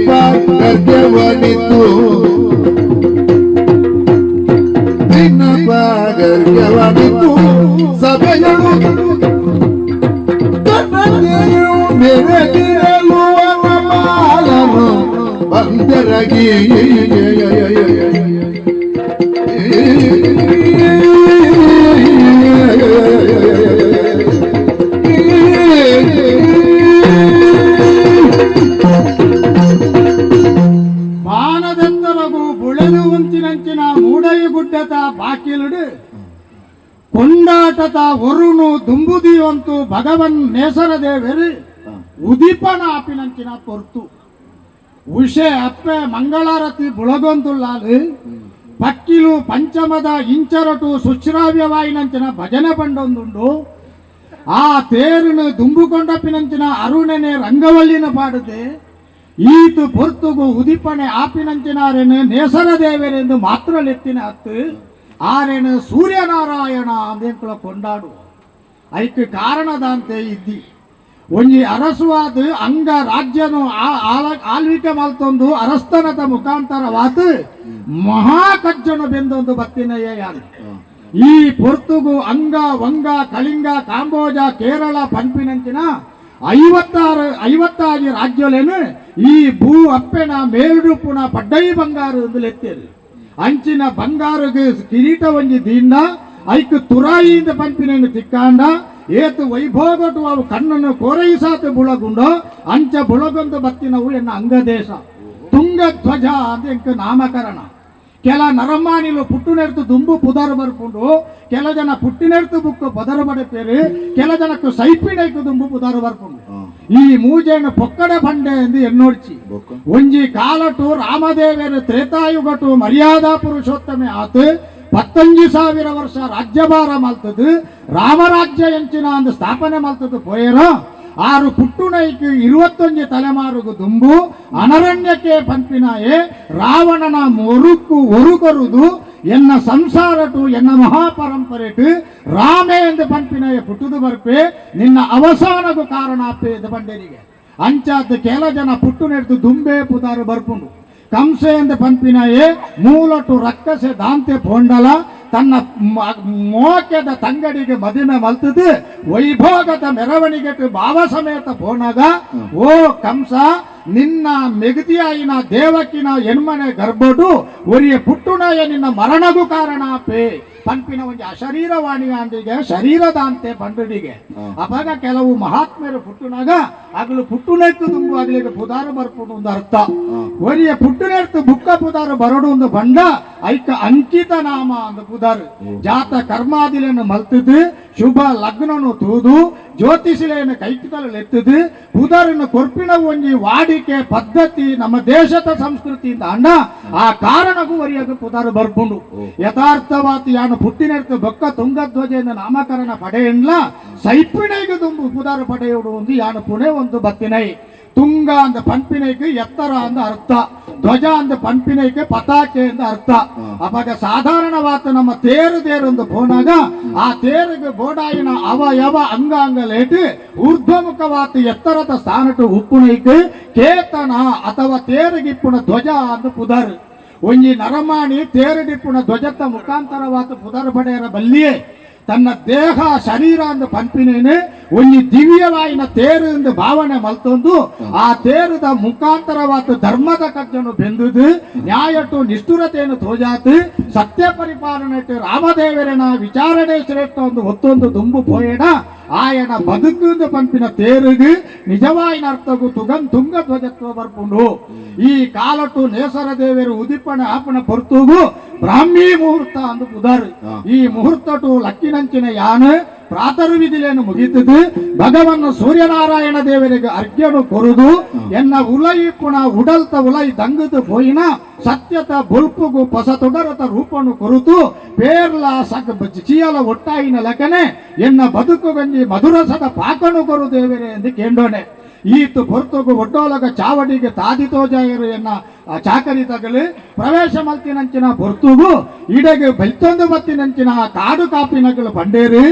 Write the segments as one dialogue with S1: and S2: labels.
S1: ಅಪ್ಪ ಗರ್ಗವನಿತು
S2: ನಿನ್ನಪ್ಪ ಗರ್ಗವನಿತು ಸಭೆಗಳು ತನ್ನದೆಯು ಬೆರಗಿರಲು ಬಂದರಗಿ ಕೊಂಡಾಟದ ಉರುನು ದುಂಬುದಿಯೊಂತು ಭಗವನ್ ನೇಸರ ದೇವರಿ ಉದಿಪನ ಆಪಿನಂಚಿನ ಪೊರ್ತು. ಉಷೆ ಅಪ್ಪೆ ಮಂಗಳಾರತಿ ಬುಳಗೊಂದುಲ್ಲಾಲು, ಪಕ್ಕಿಲು ಪಂಚಮದ ಇಂಚರಟು ಸುಶ್ರಾವ್ಯವಾಯಿನಂಚಿನ ಭಜನೆ ಬಂಡೊಂದುಂಡು ಆ ತೇರಿನ ದುಂಬುಕೊಂಡಪ್ಪಿನಂಚಿನ ಅರುಣನೆ ರಂಗವಲ್ಲಿನ ಪಾಡದೆ ಈತು ಪೊರ್ತುಗು ಉದಿಪನೆ ಆಪಿನಂಚಿನಾರೆನು ನೇಸರ ದೇವರೆಂದು ಮಾತ್ರ ಲೆತ್ತಿನ ಹತ್ತು ಆರೆನು ಸೂರ್ಯನಾರಾಯಣ ಅಂದೆಂಕುಳ ಕೊಂಡಾಡು ಐಕ್ ಕಾರಣದಂತೆ ಇದ್ದಿ. ಒಂಜಿ ಅರಸುವಾದ ಅಂಗ ರಾಜ್ಯನು ಆಳ್ವಿಕೆ ಮಲ್ತೊಂದು ಅರಸ್ತನದ ಮುಖಾಂತರವಾದ ಮಹಾಕಜ್ಜನು ಬೆಂದೊಂದು ಬತ್ತಿನಯ್ಯ ಯಾರು. ಈ ಪೊರ್ತುಗು ಅಂಗ, ವಂಗ, ಕಳಿಂಗ, ಕಾಂಬೋಜ, ಕೇರಳ ಪಂಪಿನಂಚಿನ ಐವತ್ತಾರು ಐವತ್ತಾರು ರಾಜ್ಯಲೇನು ಈ ಭೂ ಅಪ್ಪೆನ ಮೇಲ್ಡುಪುನ ಪಡ್ಡೈ ಬಂಗಾರು ಎಂದು ಅಂಚಿನ ಬಂಗಾರುಗೆ ಕಿರೀಟ ಒಂಜಿ ದೀಂಡ ಐಕ್ ತುರಾಯಿಯಿಂದ ಪಂಪಿನ ತಿಕ್ಕಾಂಡ, ಏತು ವೈಭೋಗಟು ಅವು ಕಣ್ಣನ್ನು ಕೋರೈಸಾತು ಬುಳಗುಂಡು, ಅಂಚ ಬುಳಗೊಂದು ಬತ್ತಿನವು ಎನ್ನ ಅಂಗದೇಶ. ತುಂಗ ಧ್ವಜ ಅಂತ ಎಂಕ ನಾಮಕರಣ. ಕೆಲ ನರಮಾನಿಲು ಪುಟ್ಟುನೆಡ್ತು ದುಂಬು ಪುದರ್ ಬರ್ಪುಂಡು ಕೆಲ ಜನ ಪುಟ್ಟಿನೆಡ್ತು ಬುಕ್ಕು ಪದರ ಬಡಪೇರು ಕೆಲ ಜನಕ್ಕೆ ಸೈಪಿಡೈಕು ದುಂಬು ಪುದರ್ ಬರ್ಪುಂಡು ಈ ಮೂಜೆಯನ್ನು ಪೊಕ್ಕಡ ಬಂಡೆ ಎಂದು ಎನ್ನೋಡ್ಚಿ. ಒಂಜಿ ಕಾಲಟು ರಾಮದೇವರ ತ್ರೇತಾಯುಗಟು ಮರ್ಯಾದಾ ಪುರುಷೋತ್ತಮೆ ಆತು. ಪತ್ತೊಂಜಿ ಸಾವಿರ ವರ್ಷ ರಾಜ್ಯಭಾರ ಮಲ್ತದು. ರಾಮರಾಜ್ಯ ಎಂಚಿನ ಒಂದು ಸ್ಥಾಪನೆ ಮಲ್ತದು ಪೋಯರ ಆರು ಪುಟ್ಟುನೈಕ್ ಇರುವತ್ತೊಂಜಿ ತಲೆಮಾರುಗು ದುಂಬು. ಅನರಣ್ಯಕ್ಕೆ ಪಂಪಿನಾಯೆ ರಾವಣನ ಮೊರುಕು ಒರುಗರುದು. ಎನ್ನ ಸಂಸಾರಟು, ಎನ್ನ ಮಹಾಪರಂಪರೆಟು ರಾಮೆ ಎಂದು ಪಂಪಿನಾಯ ಪುಟ್ಟುದು ಬರ್ಪೆ ನಿನ್ನ ಅವಸಾನಗೂ ಕಾರಣ ಅಪ್ಪೆ ಎಂದು ಬಂಡೇರಿಗೆ. ಅಂಚಾದ ಕೆಲ ಜನ ಪುಟ್ಟು ನೆಡ್ದು ದುಂಬೆ ಪುತಾರು ಬರ್ಪುಂಡು. ಕಂಸೆ ಎಂದು ಪಂಪಿನಾಯೆ ಮೂಲಟು ರಕ್ಕಸೆ ದಾಂತೆ ಪೋಂಡಲ ತನ್ನ ಮೋಕ್ಯದ ಮೋಕೆದ ತಂಗಡಿಗೆ ಮದಿನ ಮಲ್ತದೆ ವೈಭೋಗದ ಮೆರವಣಿಗೆ ಭಾವ ಸಮೇತ ಪೋನಾಗ ಓ ಕಂಸ ನಿನ್ನ ಮೆಗದಿಯಾಯಿನ ದೇವಕಿನ ಎನ್ಮನೆ ಗರ್ಭಡು ಒರಿಯ ಪುಟ್ಟುನಾಯ ನಿನ್ನ ಮರಣಗೂ ಕಾರಣ ಪೇ ಪಂಪಿನ ಒಂದು ಅಶರೀರವಾಣಿ ಅಂದಿಗೆ ಶರೀರದ ಅಂತೆ ಬಂಡಡಿಗೆ ಅವಾಗ ಕೆಲವು ಮಹಾತ್ಮರು ಪುಟ್ಟುನಾಗ ಅಗಲು ಪುಟ್ಟುನೆತ್ತು ತುಂಬು ಅಗಲಿಗೆ ಪುದಾರ ಬರ್ಪುಡು ಒಂದು ಅರ್ಥ. ಒರಿಯ ಪುಟ್ಟುನೆತ್ತು ಬುಕ್ಕ ಪುದಾರ ಬರಡು ಒಂದು ಬಂಡ ಐಕ ಅಂಕಿತ ನಾಮ ಅಂದ ಪುದಾರ್. ಜಾತ ಕರ್ಮಾದಿಲನ್ನು ಮಲ್ತದು ಶುಭ ಲಗ್ನನು ತೂದು ಜ್ಯೋತಿಷಿಲೆಯನ್ನು ಕೈಕಿತಲು ಎತ್ತದು ಪುದಾರನ್ನು ಕೊರ್ಪಿನ ಒಂಜಿ ವಾಡಿಕೆ ಪದ್ಧತಿ ನಮ್ಮ ದೇಶದ ಸಂಸ್ಕೃತಿಯಿಂದ ಅಣ್ಣ ಆ ಕಾರಣಗೂ ಒರಿಯಾಗ ಪುದಾರ ಬರ್ಪುಂಡು. ಯಥಾರ್ಥವಾತಿ ಯಾನು ಪುಟ್ಟಿನೆಡ್ತು ಬೊಕ್ಕ ತುಂಗಧ್ವಜೆಯಿಂದ ನಾಮಕರಣ ಪಡೆಯಲ್ಲ ಸೈಪಿಣೈಗೆ ತುಂಬು ಪುದಾರ ಪಡೆಯುವುದು ಒಂದು ಯಾನು ಪುಣೆ ಒಂದು ಬತ್ತಿನೈ. ತುಂಗ ಅಂದ ಪಂಪಿನೈಗೆ ಎತ್ತರ ಅಂದ ಅರ್ಥ. ಧ್ವಜ ಅಂದ ಪಂಪಿನೈಗೆ ಪತಾಕೆ ಎಂದ ಅರ್ಥ ಅವಾಗ ಸಾಧಾರಣವಾದ ನಮ್ಮ ತೇರು ತೇರೊಂದು ಪೋನಾಗ ಆ ತೇರಿಗೆ ಬೋಡಾಯಿನ ಅವಯವ ಅಂಗಾಂಗ ಲೇಟು ಊರ್ಧ್ವಮುಖವಾದ ಎತ್ತರದ ಸ್ಥಾನಟು ಉಪ್ಪುನೈಕ್ ಕೇತನ ಅಥವಾ ತೇರಿಗಿಪ್ಪುಣ ಧ್ವಜ ಅಂದ ಪುದರ್ ಒಂಜಿ ನರಮಾಣಿ ತೇರಡಿಪ್ಪುಣ ಧ್ವಜದ ಮುಖಾಂತರವಾದ ಪುದರ್ ಬಡೆಯರ ಬಲ್ಲಿಯೇ ತನ್ನ ದೇಹ ಶರೀರ ಅಂದು ಪಂಪಿನೇನೆ ಒಂದು ದಿವ್ಯವಾಯಿನ ತೇರು ಎಂದು ಭಾವನೆ ಮಲ್ತೊಂದು, ಆ ತೇರದ ಮುಖಾಂತರವಾದ ಧರ್ಮದ ಕಜ್ಜನು ಬೆಂದುದು, ನ್ಯಾಯಟು ನಿಷ್ಠುರತೆಯನ್ನು ತೋಜಾತು, ಸತ್ಯ ಪರಿಪಾಲನೆ ರಾಮದೇವರನ ವಿಚಾರಣೆ ಶ್ರೇಷ್ಠ ಒಂದು ಒತ್ತೊಂದು ದುಂಬು ಪೋಯಣ ಆಯನ ಬದುಕು ಪಂಪಿನ ತೇರುಗು ನಿಜವಾಯಿನ ಅರ್ಥಗು ತುಗಂ ತುಂಗ ಧ್ವಜತ್ವ ಬರ್ಪುಂಡು. ಈ ಕಾಲಟು ನೇಸರ ದೇವರು ಉದಿಪಣ ಆಪಣ ಪೊರ್ತುಗು ಬ್ರಾಹ್ಮಿ ಮುಹೂರ್ತ ಅಂದು ಪುದರ್. ಈ ಮುಹೂರ್ತಟು ಲಕ್ಕಿನಂಚಿನ ಯಾನು ಪ್ರಾತರ್ವಿಧಿಲೇನು ಮುಗಿತದು ಭಗವನ್ನ ಸೂರ್ಯನಾರಾಯಣ ದೇವರಿಗೆ ಅರ್ಘ್ಯನು ಕೊರುದು ಎನ್ನ ಉಲೈ ಕುಣ ಉಡಲ್ತ ಉಲೈ ದಂಗದು ಪೋಯಿನ ಸತ್ಯತ ಬುಲ್ಪುಗು ಪಸ ತೊಡರತ ರೂಪನು ಕೊರುತು ಪೇರ್ಲ ಸಗ ಚಿಯಲ ಒಟ್ಟಾಯಿನ ಲಕನೆ ಎನ್ನ ಬದುಕು ಗಂಜಿ ಮಧುರಸದ ಪಾಕನು ಕೊರು ದೇವರೇ ಎಂದು ಕೇಂಡೋಣೆ ಈತು ಪೊರ್ತುಗು ಒಡ್ಡೋಲಗ ಚಾವಡಿಗೆ ತಾದಿತೋಜಾಯರು ಎನ್ನ ಆ ಚಾಕರಿ ತಗಲಿ ಪ್ರವೇಶ ಮಲ್ತಿನಂಚಿನ ಪೊರ್ತುಗು ಇಡೆಗೆ ಬೆಲ್ತೊಂದು ಮತ್ತಿನಂಚಿನ ಕಾಡು ಕಾಪಿನಗಳು ಬಂಡೇರಿ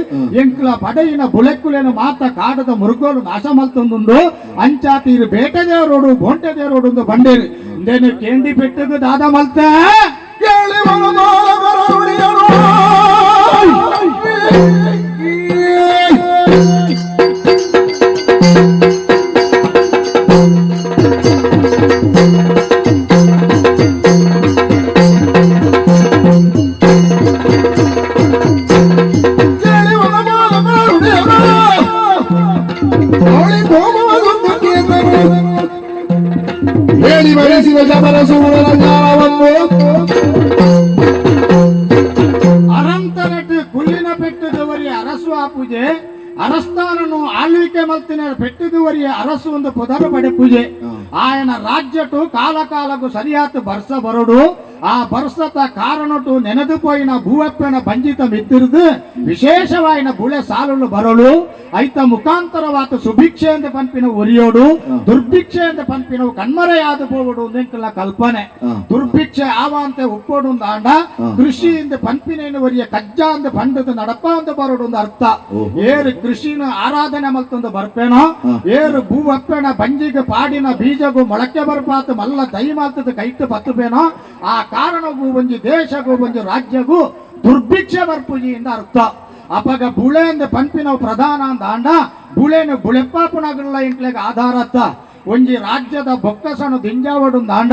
S2: ಎಂಕ್ಲ ಪಡೆಯಿನ ಬುಳೆಕ್ಕುಲೇನು ಮಾತ ಕಾಡದ ಮುರುಗೋಲು ನಾಶ ಮಲ್ತೊಂದುಂಡು ಅಂಚಾತೀರು ಬೇಟೆ ದೇವರೋಡು ಬೋಂಟೆ ದೇವರೋಡು ಬಂಡೇರಿ. ಇಂದೇನು ಕೇಂಡಿ ಪೆಟ್ಟಗು ದಾದ ಮಲ್ತ?
S1: ಕೇಳಿ ವರಿಯ ಅರಸು ಆ ಪೂಜೆ ಅರಸ್ತಾನನು
S2: ಆಳ್ವಿಕೆ ಮಲ್ತಿನ ಪೆಟ್ಟಿದುವರಿಯ ಅರಸು ಒಂದು ಪುದರ ಪಡೆ ಪೂಜೆ ಆಯನ ರಾಜ್ಯಟು ಕಾಲ ಕಾಲಕ್ಕೂ ಸರಿಯಾದ ಬರ್ಸ ಬರೋಡು ಆ ಪರ್ಸತ ಕಾರಣಟು ನೆನದು ಪೋಯಿನ್ నెనదుపోయిన ಬಂಜಿತ ಮಿತ್ತಿರುದು ವಿಶೇಷವಾಯಿನ ಬುಳೆ ಸಾಲು ಬರಲು ಐತ ಮುಖಾಂತರವಾತ ಎಂದು ಪಂಪಿನ ಒರಿಯೋಡು ಎಂದು ಪಂಪಿನ ಕಣ್ಮರೆಯಾದ ಪೋವಡು ಎಂಕಲ್ಲ ಕಲ್ಪನೆ. ದುರ್ಭಿಕ್ಷೆ ಆವಾಂತೆ ಒಪ್ಪೋಡು ಕೃಷಿ ಕೃಷಿಯಿಂದ ಪಂಪಿನ ಒರಿಯ ಕಜ್ಜಾಂದ ಪಂಡದ ನಡಪ ಅಂತ ಬರೋಡು ಅರ್ಥ. ಏರು ಕೃಷಿನ ಆರಾಧನೆ ಮಲ್ತೊಂದು ಬರ್ಪೇನೋ ಏರು ಭೂ ಅಪ್ಪೆಣ ಬಂಜಿಗೆ ಪಾಡಿನ ಬೀಜಗೂ ಮೊಳಕೆ ಬರ್ಪಾತು ಮಲ್ಲ ದೈ ಮಾತದ ಕೈಟ್ಟು ಬತ್ತಬೇನೋ ಆ ಕಾರಣಗೂ ಒಂಜಿ ದೇಶಗೂ ಒಂಜಿ ರಾಜ್ಯಗೂ ದುರ್ಭಿಕ್ಷೆ ಅರ್ಥ. ಅಪಗ ಬುಳೆ ಅಂದ ಪ್ರಧಾನ ಅಂದ ಅಂಡ ಬುಳೆನು ಬುಳೆಪ್ಪಾಪುನಗಲ್ಲ ಇಂಟ್ಲೆಗೆ ಆಧಾರತ್ತ ಒಂಜಿ ರಾಜ್ಯದ ಬೊಕ್ಕಸನು ದಿಂಜಾವಡು ದಾಂಡ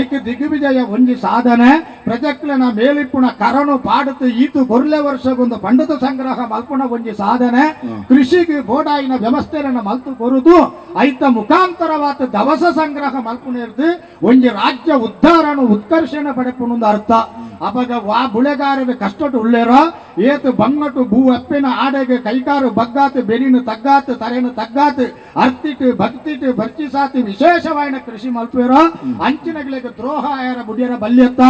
S2: ಐಕ್ಯ ದಿಗ್ವಿಜಯ ಒಂಜಿ ಸಾಧನೆ ಪ್ರಜಕ್ಲನ ಮೇಲಿಪ್ಪುಣ ಕರನು ಪಾಡುತ್ತು ಈತು ವರ್ಷ ವರ್ಷಗೊಂದು ಪಂಡಿತ ಸಂಗ್ರಹ ಮಲ್ಪುಣ ಒಂಜಿ ಸಾಧನೆ. ಕೃಷಿಗೆ ಬೋಡಾಯಿನ ವ್ಯವಸ್ಥೆಯನ್ನು ಮಲ್ತು ಕೊರುದು ಐತ ಮುಖಾಂತರವಾದ ದವಸ ಸಂಗ್ರಹ ಮಲ್ಪುಣಿರ್ದು ಒಂಜಿ ರಾಜ್ಯ ಉದ್ಧಾರನು ಉತ್ಕರ್ಷಣ ಪಡೆಪುಣೊಂದು ಅರ್ಥ. ಅಪಗ ವಾ ಬುಳೆಗಾರರ ಕಷ್ಟಟು ಉಳ್ಳೇರೋ ಏತು ಬಂಗಟು ಭೂ ಅಪ್ಪಿನ ಆಡೆಗೆ ಕೈಕಾರು ಬಗ್ಗಾತು ಬೆರಿನು ತಗ್ಗಾತು ತರೆನು ತಗ್ಗಾತು ಅರ್ತಿಟ್ಟು ಭಕ್ತಿಟ್ಟು ಭರ್ಚಿಸಾತಿ ವಿಶೇಷವಾಯಿನ ಕೃಷಿ ಮಲ್ಪೇರೋ ಅಂಚಿನಗಳಿಗೆ ದ್ರೋಹ ಆಯರ ಬುಡಿಯರ ಬಲ್ಯತ್ತ?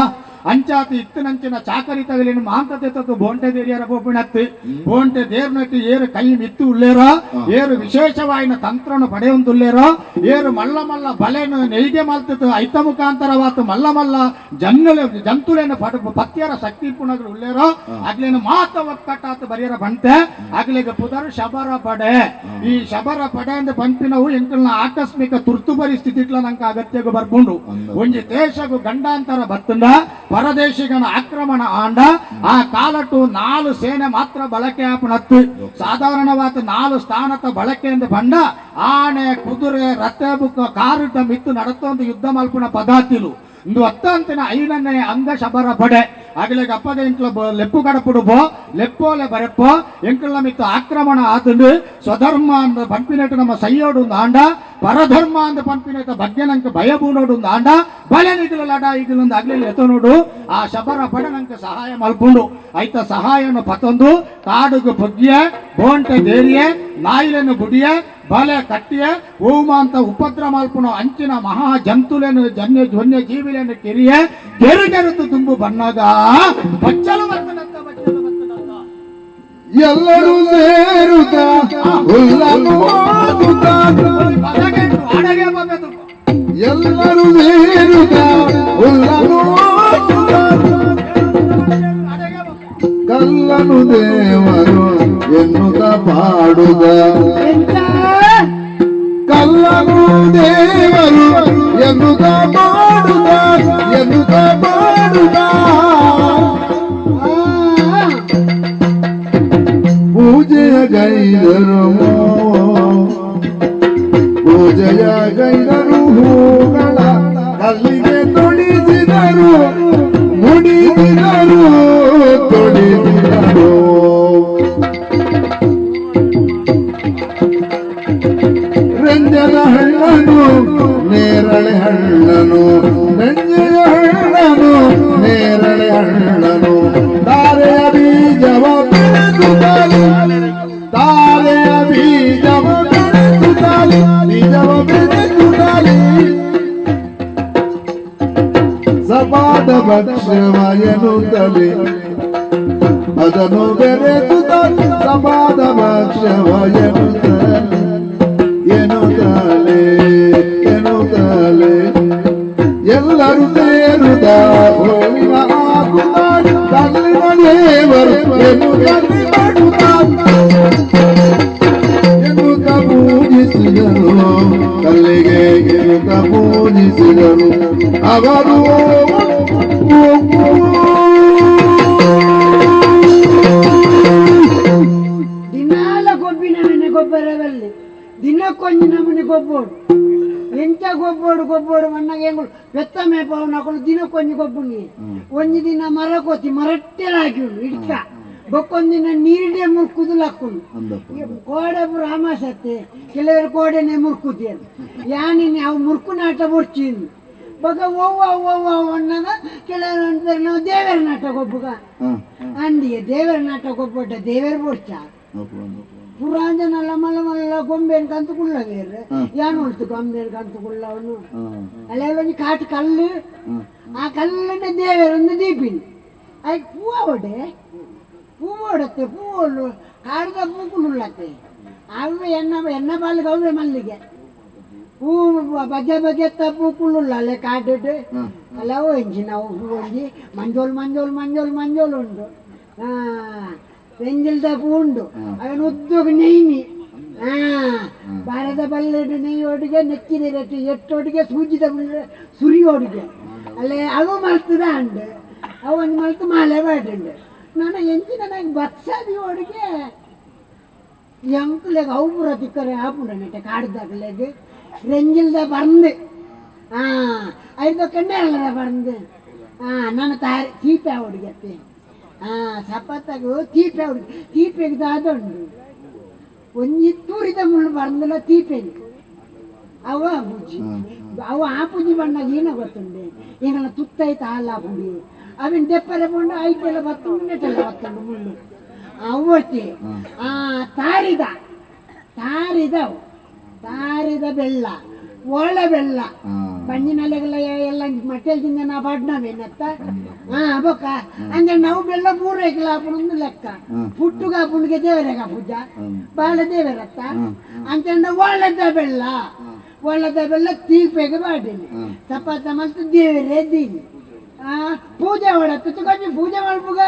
S2: ಅಂಚಾತಿ ಇತ್ತಿನಂಚಿನ ಚಾಕರಿ ತಗಲಿನ ಮಾಂತತೆ ತತ್ತು ಬೋಂಟೆ ದೇರಿಯರ ಗೋಪಿಣತ್ತಿ ಬೋಂಟೆ ದೇರ್ನಟ್ಟಿ ಏರು ಕೈ ಮಿತ್ತು ಉಳ್ಳೇರೋ. ಏರು ವಿಶೇಷವಾಯಿನ ತಂತ್ರನು ಪಡೆಯುವಂತುಳ್ಳೇರೋ ಏರು ಮಲ್ಲ ಮಲ್ಲ ಬಲೆನು ನೈಗೆ ಮಲ್ತಿತ್ತು. ಐತ ಮುಖಾಂತರವಾತು ಮಲ್ಲ ಮಲ್ಲ ಜನ್ನುಲೆ ಜಂತುಲೇನು ಪಡ ಪತ್ಯರ ಶಕ್ತಿ ಪುಣಗಳು ಉಳ್ಳೇರೋ. ಆಗ್ಲೇನು ಮಾತ ಒಕ್ಕಟ್ಟಾತು ಬರೆಯರ ಬಂತೆ. ಆಗ್ಲಿಗೆ ಪುದರ್ ಶಬರ ಪಡೆ. ಈ ಶಬರ ಪಡೆ ಅಂದ ಪಂಪಿನವು ಎಂಕಲ್ನ ಆಕಸ್ಮಿಕ ತುರ್ತು ಪರಿಸ್ಥಿತಿಗ್ಲ ನಂಗೆ ಅಗತ್ಯಗೂ ಬರ್ಕೊಂಡು. ಒಂಜಿ ದೇಶಗೂ ಗಂಡಾಂತರ ಬತ್ತಂದ. ಪರದೇಶಿಗನ ಆಕ್ರಮಣ ಆಂಡ, ಆ ಕಾಲಟು ನಾಲು ಸೇನೆ ಮಾತ್ರ ಬಳಕೆ ಆಪಣತ್ತು ಸಾಧಾರಣವಾದ ನಾಲು ಸ್ಥಾನದ ಬಳಕೆಯಿಂದ ಬಂಡ ಆನೆ, ಕುದುರೆ, ರಥ ಬುಕ್ಕ, ಕಾರುಟ ಮಿತ್ತು ನಡತೊಂದು ಯುದ್ಧ ಮಲ್ಪಣ ಪದಾತಿಲು. ಇಂದು ಹತ್ತಂತಿನ ಐದನೇ ಅಂಗ ಶಬರ ಪಡೆ. ಆಗ್ಲಿಗೆ ಅಪ್ಪಗ ಇಂಕ್ಲ ಬ- ಲೆಪ್ಪು ಕಡಪುಡು ಬೋ ಲೆಪ್ಪೋಲೆ ಬರೆಪ್ಪೋ. ಎಂಕಲ್ನ ಮಿತ್ತು ಆಕ್ರಮಣ ಆತುಂಡು. ಸ್ವಧರ್ಮ ಅಂದ ಪಂಪಿನೆಟ್ಟು ನಮ್ಮ ಸೈಯೋಡು ಆಂಡ. ಪರಧರ್ಮ ಅಂದ ಪಂಪಿನೆಟ್ಟ ಬಗ್ಗೆ ನಂಗೆ ಭಯ ಬೂನೋಡು ಆಂಡ. ಬಲೆ ನಿಗ್ಲ ಲಡ ಈಗಲೊಂದು ಎತ್ತನೋಡು ಆ ಶಬರ ಪಡ ಸಹಾಯ ಮಲ್ಪುಂಡು. ಐತ ಸಹಾಯನ ಪತೊಂದು. ಕಾಡುಗು ಬುಗ್ಗಿಯ ಬೋಂಟೆ ದೇರಿಯೆ ನಾಯಿಲನ್ನು ಬುಡಿಯೆ ಬಲೆ ಕಟ್ಟಿಯೆ ಓಮ ಅಂತ ಉಪದ್ರ ಮಲ್ಪುಣ ಅಂಚಿನ ಮಹಾ ಜಂತುಲೆನು ಜನ್ಯ ಜ್ವನ್ಯ ಜೀವಿಲೆನು ಕೆರಿಯೆ ಕೆರುಗೆರುತು ತುಂಬು ಬಣ್ಣದ ಬಚ್ಚಲು ಬತ್ತನಂತ ಬಚ್ಚಲು ಬತ್ತನಂತ
S1: ಎಲ್ಲರೂ ಸೇರುತ್ತ ಪೂಜೆಯ ಗೈದರು ಪೂಜೆಯ ಗೈದರು ಹೂಗಳ ಕಲ್ಲಿಗೆ ತೊಡಿಸಿದರು ಮುಡಿಸಿದರು ತೊಡಿಸಿದರು ರಂಜನ ಹಳ್ಳನು ನೇರಳೆ ಹಳ್ಳನು.
S3: Thank you. ದಿನಕ್ಕೊಂದು ಎಂಚ ಗೊಬ್ಬೋಡು. ಎಂತ ಗೊಬ್ಬೋಡು ಗೊಬ್ಬೋಡು పెత్త మేపవు ಬೆತ್ತ దిన కొన్ని ದಿನ ಮರ ಕೋತಿ ಮರಟ್ಟೆಲ್ಲ ಹಾಕಿಳು ಇಡ್ಕ ಬೊಕ್ಕೊಂದಿನ ನೀರಿಡೆ ಮುರ್ಕುದು ಹಾಕೊಂಡು ಕೋಡೆ ಪುರ ಆಮಾಸತ್ತೆ ಕೆಲವರು ಕೋಡೆನೆ ಅಂತ ಯಾನಿನಿ ಅವು ಮುರ್ಕು ನಾಟ ಬರ್ಚಿಂದು ಬೊಕ ಓವ್ವ ಓವ್ವ ಅಣ್ಣನ ಕೆಲವರು ಅಂತಾರೆ ನಾವು ದೇವರ ನಾಟ ಗೊಬ್ಬುಗ. ಅಂದಿಗೆ ದೇವರ ನಾಟ ಗೊಬ್ಬೊಟ್ಟ ದೇವರ ಬೋಡ್ಚ ಪುರಾಂಜನಲ್ಲ ಮಲ್ಲ ಮಲ್ಲ ಗೊಂಬೆನ್ ಕಂತುಕೊಳ್ಳ ಬೇರೆ
S1: ಹ್ಮ್.
S3: ಯಾನ್ ಉಳ್ತು ಗೊಂಬೆನ್ ಕಂತುಕೊಳ್ಳ ಅವನು
S1: ಹ್ಮ್.
S3: ಅಲ್ಲ ಒಂದು ಕಾಟು. ಆ ಕಲ್ಲಿನ ದೇವರೊಂದು ದೀಪಿನಿ. ಅದಕ್ಕೆ ಹೂವ ಒಡೆ ಹೂವು ಹೊಡತ್ತೆ ಹೂವು ಕಾಡ್ದ ಪೂಕುಳುಳ್ಳತ್ತೆ ಅವೆ ಎನ್ನ ಎನ್ನ ಬಾಲಿಗೆ ಗೌವೆ ಮಲ್ಲಿಗೆ. ಹೂವು ಬಗೆ ಬಗೆ ಪೂಕುಳುಳ್ಳ ಅಲ್ಲೇ ಕಾಟಿಟ್ಟು
S1: ಹ್ಮ್.
S3: ಅಲ್ಲ ನಾವು ಹೂ ಒಂಜಿ ಮಂಜೋಲ್ ಮಂಜೋಲ್ ಮಂಜೋಲ್ ಮಂಜೋಲ್ ಉಂಡು ಹಾ ಪೆಂಜಿಲ್ದ ಪೂ ಉಂಡು ಅವನು ಉದ್ದೋಗ ನೈಮಿ ಹಾ ಬಾರದ ಬಲ್ಲ ನೈಯೋಡಿಗೆ ನೆಕ್ಕಿದ ರೆಟ್ಟಿ ಎಟ್ಟೊಟ್ಟಿಗೆ ಸೂಜಿದ ಸುರಿಯೋಡಿಗೆ ಅಲ್ಲೇ ಅವು ಮಲ್ತದ ಅಂಡು ಅವು ಒಂದು ಮಲ್ತು ಮಾಲೆ ಬಾಡುಂಡು ನಾನು ಎಂಜಿನ ನನಗೆ ಬತ್ಸಾದಿ ಓಡಿಗೆ ಎಂಕ್ಲೆಗ್ ಅವು ಪುರ ತಿಕ್ಕರೆ ಆಪುಂಡ ನೆಟ್ಟೆ ಕಾಡ್ದಾಗ್ಲೆಗ್ ರೆಂಜಿಲ್ದ ಬಂದೆ ಹಾ ಐದು ಕಣ್ಣೆಲ್ಲ ಬರ್ಂದೆ ಹಾ ನನ್ನ ತಾರಿ ತೀಪೆ ಹುಡುಗತ್ತೆ ಹಾ ಸಪತ್ತಾಗು ತೀಪೆ ಉಂಟು. ತೀಪೆಗೆ ದಾದುಂಡು ಒಂಜಿ ತೂರಿದ ಮುಳ್ಳು ಬರ್ದಲ್ಲ ತೀಪೆ ಅವ ಪೂಜಿ. ಅವ ಆ ಪೂಜಿ ಬಣ್ಣ ಏನ ಗೊತ್ತುಂಡೆ ಏನಲ್ಲ ತುತ್ತೈತ ಹಾಲ ಪುಡಿ ಅವಿನ ದೆಪ್ಪರೆ ಬಂಡು ಐಟೆಲ್ಲ ಬತ್ತುಂಡು ನೆಟ್ಟೆಲ್ಲ ಬತ್ತುಂಡು ಮುಳ್ಳು. ಅವಕ್ಕೆ ಆ ತಾರಿದ. ತಾರಿದ. ತಾರಿದ ಬೆಲ್ಲ. ಒಳ ಬೆಲ್ಲ.
S1: ಹಾ.
S3: ಬಂಜಿನಲ್ಲೆಲ್ಲ ಎಲ್ಲ ಮಟ್ಟೆಲ್ದಿಂದ ನಾ ಬಡ್ನವೇನತ್ತ ಹಾ ಬೊಕ್ಕ. ಅಂದ್ರೆ ನಾವು ಬೆಲ್ಲ ಮೂರೈಕಲ ಹಾಕೊಂಡು ಲೆಕ್ಕ. ಪುಟ್ಟುಗ ಪುಂಡಿಗೆ ದೇವರೆಗ ಪೂಜ. ಬಾಳ ದೇವರತ್ತ. ಅಂತಂದ ಒಳ್ಳೆದ ಬೆಲ್ಲ. ಒಳ್ಳದ ಬೆಲ್ಲ ತೀಪೆಗೆ ಬಾಡಿನಿ. ಚಪಾತ ಮತ್ತು ದೇವರೇ ದೀನಿ ಆ ಪೂಜೆ ಮಾಡತ್ತ ಕೊಂಚ ಪೂಜೆ ಮಾಡ್ಬುಗ.